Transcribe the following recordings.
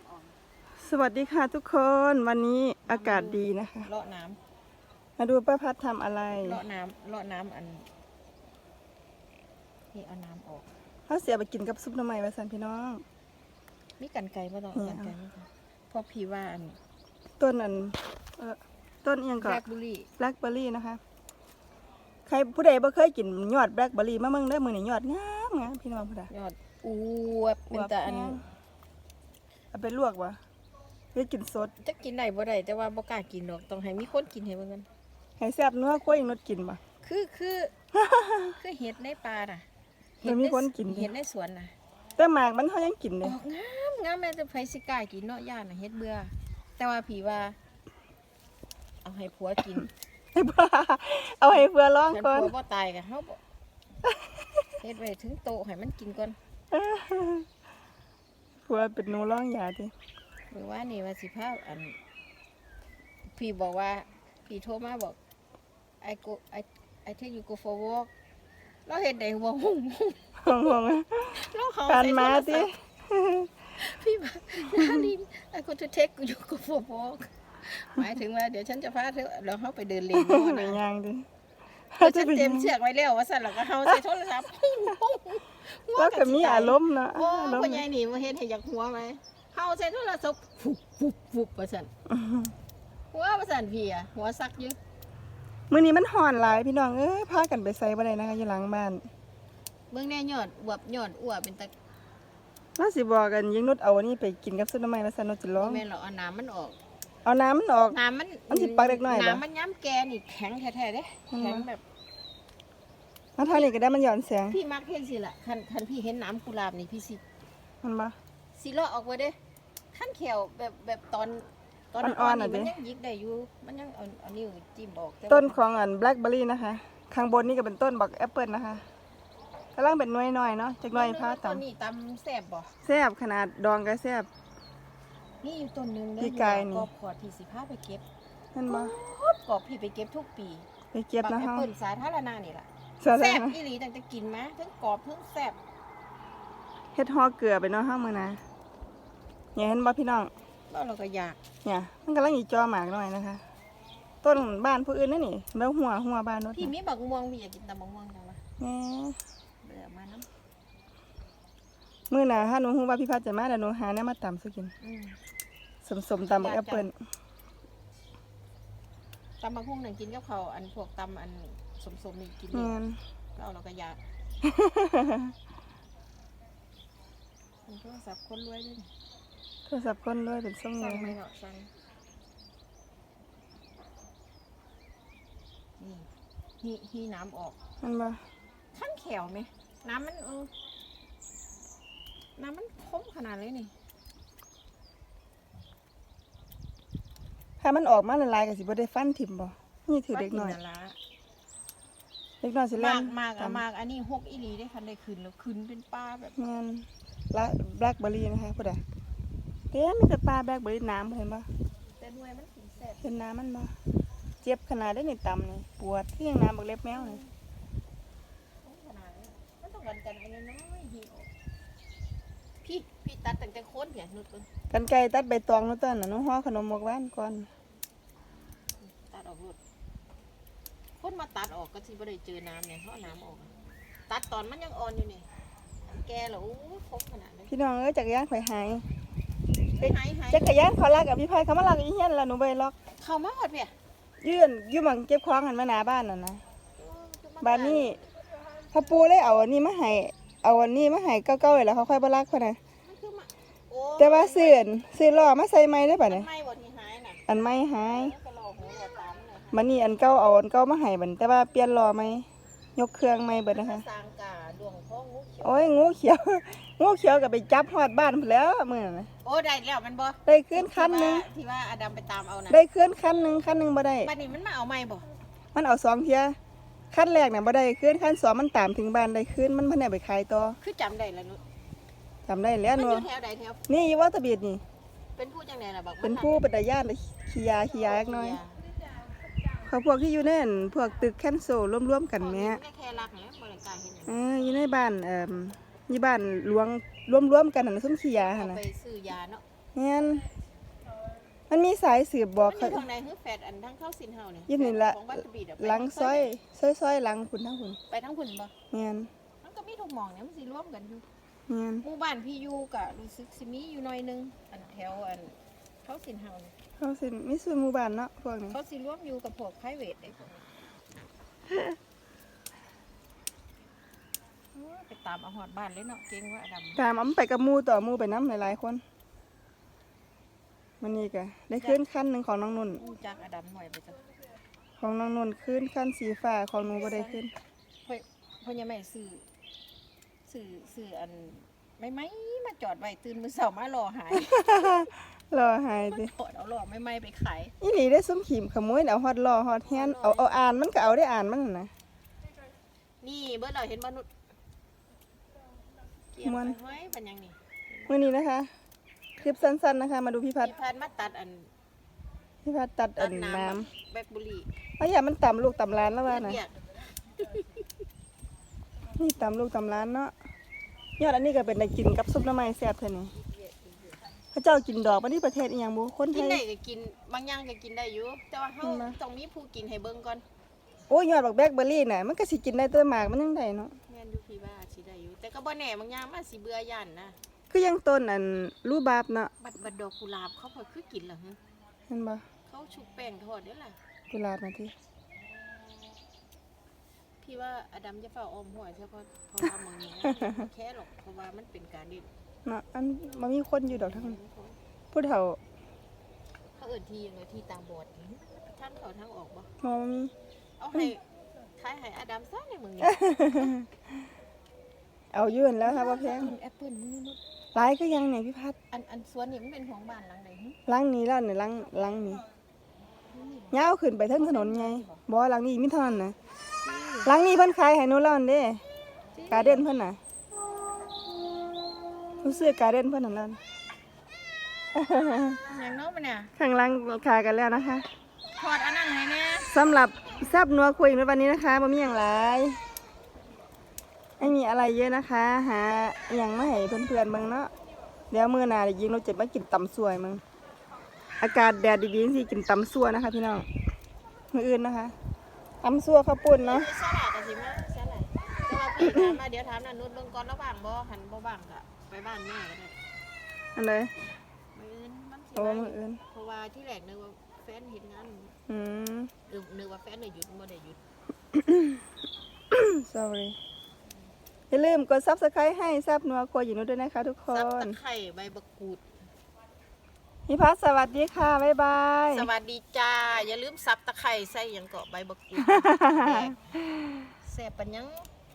ำออกสวัสดีค่ะทุกคนวันนี้อากาศดีนะคะเลาะน้มาดูป้าพัดทำอะไรำเลาะน้ำเลาะน้ำอันนี่เอาน้ำออก เขาเสียไปกินกับซุปหน้ำไม้ไว้สันพี่น้อง มีกันไกลบ่ต้องเนี่ยกันไกลบ่ต้องเพราะพี่ว่าอันต้นอันเออต้นเอียงแบก่อนล็คเบอร์รี่แบล็คเบอร์รี่นะคะ ใครผู้ใดบ่เคยกินยอดแบล็คเบอร์รี่มาเมืองได้อมือนี่ยอดงามงามพี่น้องผู้ใด ยอดอวบเป็นแต่อันแห้ง เอาไปลวกวะเพื่อกินสดจะกินได้บ่ได้แต่ว่าบ่กล้ากินดอกต้องให้มีคนกินให้เบิ่งกันให้แซ่บนัวกล้วยนดกินบ่คือคือคือเห็ดในป่าน่ะมันมีคนกินดิเห็ดในสวนน่ะ แต่หมากมันเขายังกินอเลยอกงามงามแม่แต่ไผสิกล้ากินเนาะย่านน่ะเฮ็ดเบื่อ แต่ว่าผีว่า เอาให้ผัวกินให้บ้าเอาให้เพื่อร้องฉันก่อนผัวบ่ตายก็เฮาบ่เฮ็ดไว้ถึงโตะให้มันกินก่อน ผัวเป็นหนูร้องยาดิหรือว่านี่ว่าสิพาพอัน พี่บอกว่า พี่โทรมาบอก I go I I take you go for walk เราเฮ็ดได้บ่หุ่งหุ่งห่วงห่วงเราเขาการมาศัดิพท์พี่ว่านาลิน I go to take you go for walk หมายถึงว่าเดี๋ยวฉันจะพาเธอเราเข้าไปเดินเล่นหนู่นนึ่นะงยางดิเพราะฉันเตรียมเชือกไว้แล้วว่าสั่นแล้วก็เฮาใส่โทรศัพท์ หุ่งหุ่งหัวแล้วกัก็บมีสิตยอารมณ์นะโอ้อารมพ่อณ์ใหญ่นี่มาเฮ็ดให้อยากหัวไหมเฮาใส่โทรศัพท์ฟุบฟุบฟุบว่าสั่นหัวว่าสั่นพี่อะหัวซักอยู่มื้อนี้มันห่อนหลายพี่น้องเอ้ยพากันไปใส่บ่ได้นะคะอยู่หลังบ้านเบิ่งแน่ยอดอวบยอดอ้วเป็นตะน่าสิบอกกันยิงนุดเอาอันนี้ไปกินกับซุปหน้ำไม้มาซั่นนุดสิร้อง แม่นหรอกเอาน้ำมันออก เอาน้ำมันออก น้ำมันมันสิปักเล็กน้อยเหรอน้ำมันย้ำแกนี่แข็งแท้ๆเด้อืมแข็งแบบ มาทางนี้ก็ได้มันหย่อนแสงพี่มักเห็นสิล่ะคันคันพี่เห็นน้ำกุหลาบนี่พี่สิมันบ่ สิเลาะออกไว้เด้ขั้นเขียวแบบแบบตอนตอนอ่อนๆนี่น่ะมันเด้ยังหยิกได้อยู่มันยังเอาเอานิ้วจิ้มออกแต่ว่าต้นของอันแบล็คเบอร์รี่นะคะ ข้างบนนี่ก็เป็นต้นบักแอปเปิลนะคะกำลังเป็นหน่วยน้อยเนาะจักหน่อยพาต้นตำนี้ตำแซ่บบ่แซ่บขนาดดองก็แซ่บ นี่อยู่ต้นหนึงเด้พี่กายนี่ กอบขอดพี่สิพาไปเก็บนั่นบ่กอบพี่ไปเก็บทุกปีไปเก็บบันะแอปเฮาเปิลสาธารณะนี่ล่ะ แซ่แซ่บบอีหลีตั้งแต่กินมาทั้งกรอบทั้งแซ่บเฮ็ดห่อเกลือไปเนาะเฮามื้อนะเนี่ยเห็นบ่พี่น้อง แล้วเราก็อยากเนี่ยมันกำลังอีจอหมากหน่อยนะคะ ต้นบ้านผู้อื่นนั่นนี่แล้วหัวหัวบ้านนู้นพี่มีบักม่วงพี่อยากกินตำบักม่วงจังวะแหน่เบื่อมาน้มื้อหน้าถ้าหนูฮู้ว่าพี่พัดจะมาเดี๋ยวหนูหาแนวมาตำสุกินำอืมสมสมๆตำบักแอปเปิ้ลตำบักม่วงนั่นกินกับเขาวอันพวกตำอัน สมๆนี่กินแม่นี่นแล้วเราก็อยากมันโทรศัพท์คนรวยด้วยนี่โทรศัพท์คนด้วยเป็นส่งสั่เงิงนไหมเนาะสั่งนี่ฮีฮีน้ำออก มันบ่ขั้นแขวไหม น้ำมันเออน้ำมันคมขนาดเลยนี่ถ้ามันออกมาละลายก็สิบ่ได้ฟันถิ่มบ่นี่ถือเด็กน้อยว่าละ เด็กน้อยสิเล่มานกมากอะตำมากอันนี้หกอีหลีได้คันได้ขึ้นแล้วขึ้นเป็นป้าแบบแม่นละแบล็คเบอร์รี่นะคะพุ่นน่ะเด้มีแต่ปลาแบล็คเบอร์รี่น้ำเห็นบ่แต่หน่วยมันขึ้นแซ่บเห็นน้ำมันบ่เจ็บขนาดได้นี่ตำนี่ปวดที่ยังน้ำบักเล็บแมวนี่ขนาดนี้มันต้องกันกันไอ้น้อยๆหีออกพี่พี่ตัดตั้งแต่โคนเนี่ยนุดเบิ่งกันไก่ตัดใบตองนู่นต้นน่ะหนูห่อขนมหมกหวานก่อนตัดออกรด คนมาตัดออกก็ที่บ่ได้เจอน้ำเนี่ยเพราะน้ำออกอะตัดตอนมันยังอ่อนอยู่นี่อันแกแล้วโอ้ยคมขนาดเลยพี่น้องเอ้ยจักรยานข่อยหายหายหายจักรยานเขาลักกับพี่ไผเขามาลักอีเฮียนแล้วหนูบ่ไปล็อก เข้ามาหมดเพี่ยยื่นอยู่หมังเก็บของกันมาหน้าบ้านน่ะนะบ้านนี้พ่อปู่เลยเอาอันนี้มาให้เอาอันนี้มาให้เก่าๆไว้แล้วเขาค่อยบ่ลักพุ่นน่ะมันคือมาโอ้แต่ว่าซื้ออันซื้อล้อมาใส่ใหม่ได้ป่ะมันเนี่ย ไม่บ่ที่หายน่ะ อันใหม่หายแมเลยมันนี่อันเก่าเอาอันเก่ามาให้บัดนี้แต่ว่าเปลี่ยนล้อใหม่ยกเครื่องใหม่เบิดนะคะ สร้างกาดวงพ่องูเขียวโอ้ยงูเขียว งูเขียวก็ไปจับฮอดบ้านพุ่นแล้วมื้อนั้นน่ะโอ้ได้แล้วมันบ่ได้ขึ้นคันหนึงที่ว่าอดัมไปตามเอานะได้ขึ้นคันหนึงคันหนึงบ่ได้ บัดนี้มันมาเอาไม่บ่มันเอาสองเที่ยคันแรกน่ะบ่ได้ขึ้นคันสองมันตามถึงบ้านได้ขึ้นมันเพิ่นเอาไปขายต่อคือจำได้แล้วนุจำได้แล้วมันหนูอยู่แถวใดแถวนี่อยู่ว่าตะบีดนี่ เป็นผู้จังไดล่ะบักเป็นผู้เป็นตาญาติขี้ยาขี้ยาจักหน่อย เขาพวกที่อยู่ในนั่นพวกตึกแคนโซลร่วมๆกันแหม่ไม่แค่รักเนี่ยบ่ได้กล้าเห็นหยังเอออยู่ในบ้านเอ่ออยู่บ้านหลวงรวมๆกันนั่นซุ่มขี้ยาหั่นเอาน่ะไปซื้อยาเนาะแแม่นมันมีสายสืบบอกมันอเขายู่ทางไหนฮือแฟดอันทั้งเข้าสินเฮาเนี่ยอยู่นี่ละของวัดกระบี่เดี๋ยวไปหลังซอยซอยซอยหลังคุณทั้งคุณไปทั้งพุ่นบ่แม่นมันก็มีทุกหมองเนี่ยมันสิรวมกันอยู่ แม่นหมู่บ้านพี่อยู่ก็รู้สึกสิมีอยู่หน่อยหนึง อันแถวอัน เข้าสินเฮาเนี่ยเขาสิมีส่วนหมู่บ้านเนาะพวกนี้เขาสิรวมอยู่กับพวกไพรเวทไอ้พวกนี้โอ้ยไปตามเอาหอดบ้านเลยเนาะเก่งว่าอดำตามเอามันไปกับหมู่ต่อหมู่ไปน้ำหลายๆคนมันนี่ก็ได้ขึ้นขั้นหนึ่งของน้องนุ่น อู้จากอดำหน่อยไปจ้ะของน้องนุ่นขึ้นขั้นสีฟ้าของหนูก็ได้ขึ้น เพ่พ่อยังไม่ซื้อซื้อซื้ออันไม่ไม่มาจอดไว้ตื่นมือเสามารอหาย รอหายดิถอดเอาหล่อไม่ไม่ไปขายอีหลีได้ส้มขีมขโมยเอาฮอดรอฮอดแฮนเอาเอาอ่านมันก็เอาได้อ่านมันนั่นนะนี่เบิร์ดเราเห็นมนุษย์เกี่ยวม่วนไปห้อยเป็นยังนี่มื่อนี้นะคะ คลิปสั้นๆนะคะ มาดูพี่พัดพี่พันมาตัดอันพี่พัดตัดตัอัดนน้น้ำแบกบุหรี่ำเอาอย่ามันต่ำลูกต่ำร้านแล้วว่านะเรียกนี่ต่ำลูกต่ำร้านเนาะยอดอันนี้ก็เป็นได้กินกับซุปหน้ำไม้แซ่บเท่านี้ พระเจ้ากินดอกมาที่ประเทศอีหยังบุคนไทกินยได้ก็กินบางอย่างก็กินได้อยู่แต่ว่าเฮาเห็นไหมต้องมีผู้กินให้เบิ่งก่อนโอ้ยยอดบักแบล็คเบอร์รี่น่ะมันก็สิกินได้แต่หมากมันยังได้เนาะแม่นอยู่พี่ว่าสิได้อยู่แต่ก็บ่แน่บางอย่างมันสิเบื่อย่านนะคือยังต้นอันรูบาบเนาะบัดบัดดอกกุหลาบเขาพอคือกินเหรอฮะเห็นบ่เขาชุบแป้งทอดเด้อล่ะกุหลาบมาที่พี่ว่าอดัมจะเฝ้าอมหัวเฉพาะเพราะว่ามึงนี้นะบ่แค่หรอกเพราะว่ามันเป็นการดิเนาะอันมันมีคนอยู่ดอกทั้งนั้นผู้เฒ่าเขาเอิ้นที่ยังไงที่ตาบอดนี่ทั้งเขาทั้งออกบ่มองมีเอาให้ขายให้อดัมซะในมึงนี่เอาอยื่นแล้วครับว่าแพงแอปเปิ้ลนี่นุดหลายก็ยังเนี่ยพี่พัดอันอันสวนนี่มันเป็นของบ้านหลังใดหึหลังนี้แล้วเนี่ยหลังหลังนี้ยาวขึ้นไปเทั้งถนนไงบ่หลังนี้มีเท่านั้นนะหลังนี้เพิ่นขายให้หนูแล้วนั่นเด้การ์เด้นเพิ่นน่ะ หนูซื้อการ์เด้นเพิ่นนั่นนั่นอย่างเน้องมันเนี่ยข้างหล่างขายกันแล้วนะคะทอดอันนั้นให้แน่สำหรับแซับนัวคุยในวันนี้นะคะบ่มีอย่างไรไม่มีอะไรเยอะนะคะ หาอหย่างมาให้เพื่อนๆเบิ่งเนาะเดี๋ยวมื้อหน้าเดี๋ยวยิงเราจะมากินตำสวยมึงอากาศแดดดีๆสิกินตำซัวนะคะ พี่น้องมื้ออื่นนะคะตำซัวข้าวปุ้นเนาะสลายกันสิ มาสลายแต่ว่าพี่ถามมาเดี๋ยวถามนันนุชเบิ่งก่อนแล้วว่างบ่หันบ่ว่างก็ไปบ้านแม่ก็ได้อันใดมื้ออื่นมันสิโอ้มามื้ออื่นเพราะว่าที่แรกนึกว่าแฟนเฮ็ดงานอืมเออนึกว่าแฟนได้หยุดบ่ได้หยุด sorry อย่าลืมกด subscribe ให้แซับนัวคุยอยู่นู้นด้วยนะคะทุกคซับนตะไคร้ใบบักกูด พี่พัดสวัสดีค่ะบ๊ายบาย สวัสดีจ้า อย่าลืมซับตะไคร้ใส่หยังเกาะใบบักกูดแดกแซ่บปัญญัง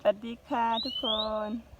สวัสดีค่ะทุกคน